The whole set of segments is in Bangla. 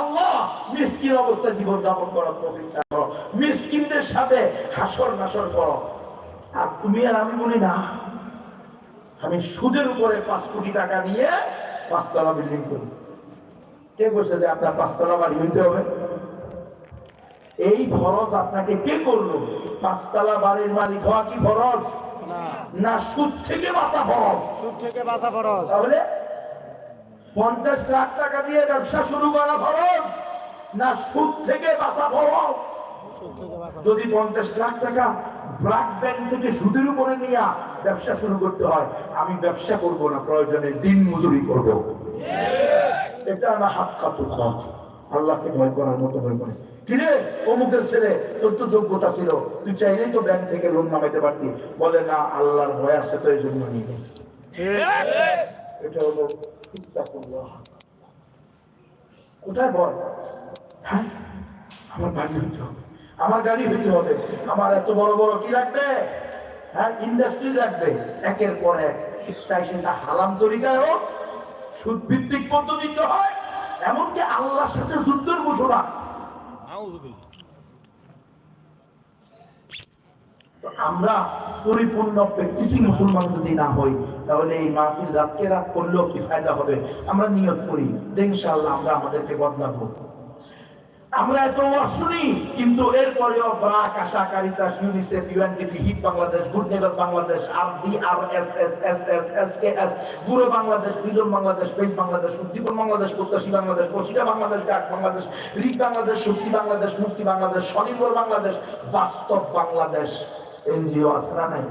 আল্লাহ মিসকিন অবস্থায় জীবন যাপন করার করো। মিসকিনদের সাথে হাসর নাসর করো। আর তুমি আর আমি বলি না আমি সুদের উপরে পাঁচ কোটি টাকা নিয়ে পাঁচতলা বিল্ডিং করি। কে বলছে যে আপনার পাঁচতলা বাড়ি হইতে হবে? এই ফরজ আপনাকে কে করল? পাঁচতলা বাড়ির মালিক হওয়া কি ফরজ? না। না সুদ থেকে বাঁচা ফরজ। সুদ থেকে বাঁচা ফরজ। তাহলে পঞ্চাশ লাখ টাকা দিয়ে ব্যবসা শুরু করা ফরজ না সুদ থেকে বাঁচা ফরজ যদি পঞ্চাশ লাখ টাকা ব্লাক ব্যাংক থেকে সুদের উপরে নিয়ে ব্যবসা শুরু করতে হয় আমি ব্যবসা করব না প্রয়োজনে দিন মজুরি করব। এটা আমার হাত কাতু খত আল্লাহকে ভয় করার মতো ভয় করে। কিরে অমুকের ছেলে তোর তো যোগ্যতা ছিল। তুই চাইলেই তো ব্যাংক থেকে লোন নামাইতে পারতি। বলে না আল্লাহর ভয় আছে তো এই জন্য নিয়ে এটা হলো। হ্যাঁ? আমার গাড়ি হইতে হবে। আমার এত বড় বড় কি লাগবে? হ্যাঁ ইন্ডাস্ট্রি লাগবে। একের পর এক তাই সেটা হালাম তরিকায় হোক সুদ ভিত্তিক পদ্ধতিতে হয়, এমনকি আল্লাহর সাথে যুদ্ধের ঘোষণা তো আমরা পরিপূর্ণ প্র্যাকটিসিং মুসলমান যদি না হই, তাহলে এই মাহফিল রাতকে রাত করলেও কি ফায়দা হবে? আমরা নিয়ত করি ইনশাআল্লাহ আমরা আমাদেরকে বদলাবো। আমরা এত শুনি কিন্তু এরপরেও BRAC, ASA UNICEF, UNDP Bangladesh, good Bangladesh R D R S S S S S K S BURO Bangladesh, বিজন বাংলাদেশ পেজ বাংলাদেশ, উদ্দীপন বাংলাদেশ, প্রত্যাশী বাংলাদেশ বসিরা বাংলাদেশ ডাক বাংলাদেশ, রিক বাংলাদেশ, শক্তি বাংলাদেশ, মুক্তি বাংলাদেশ, স্বনির্ভর বাংলাদেশ, বাস্তব বাংলাদেশ। এনজিও আছে না নাই?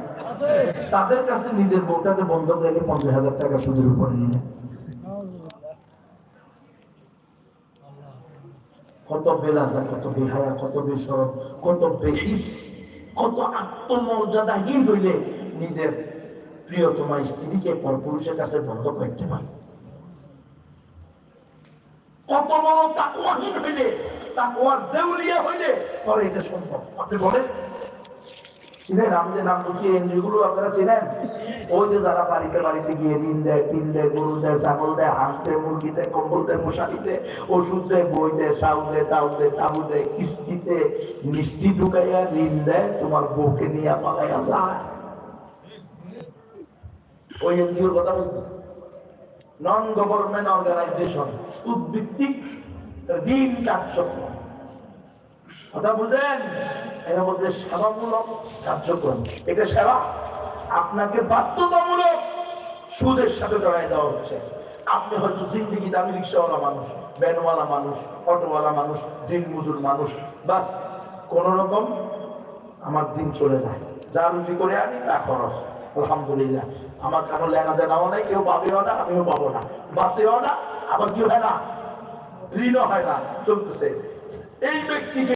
তাদের কাছে নিজের বউটাকে বন্ধক রেখে পঞ্চাশ হাজার টাকা সুদের উপরে নিয়ে কত বেলাজা, কত বেহায়া, কত বেসরম, কত বেহিস, কত আত্মমর্যাদাহীন হইলে নিজের প্রিয়তমা স্ত্রীকে পর পুরুষের কাছে বন্ধ করতে পারে। কত বড় তাকুয়াহীন হইলে তাকুয়ার দেউলিয়া হইলে পরে এটা সম্ভব। আপনি বলেন চিনেন নাম এনজিওগুলো আপনারা চিনেন? ওই যে যারা বাড়িতে বাড়িতে গিয়ে ঋণ দেয় টিন দেয়, গরু দেয়, ছাগল দেয় মুরগি দেয়, কম্বল দেয়, মশারি দেয়, ওষুধ দেয়, বই দেয় সাউ দেয় তাউ দেয় তাবু দেয়, কিস্তিতে মিষ্টি ঢুকাইয়া ঋণ দেয়, তোমার বউকে নিয়ে পালাইয়া যায়। ওই এনজিওর কথা নন গভর্নমেন্ট অর্গানাইজেশন সুদ ভিত্তিক ঋণ কার্যক্রম কথা বুঝেন? এর মধ্যে সেবামূলক কার্যক্রম। এটা সেবা আপনাকে বাধ্যতামূলক সুদের সাথে দেওয়া হচ্ছে। আপনি হয়তো রিক্সাওয়ালা মানুষ মানুষ, অটোওয়ালা মানুষ দিন মজুর মানুষ। বাস, কোন রকম আমার দিন চলে যায়। যা রুজি করে আনি, তা খরচ। আলহামদুলিল্লাহ। আমার কারও লেনা দেনাও নাই কেউ পাবেও না, আমিও পাবো না। বাসেও না, আবার কি হয় না। ঋণও হয় না, চলতেছে। এই ব্যক্তিকে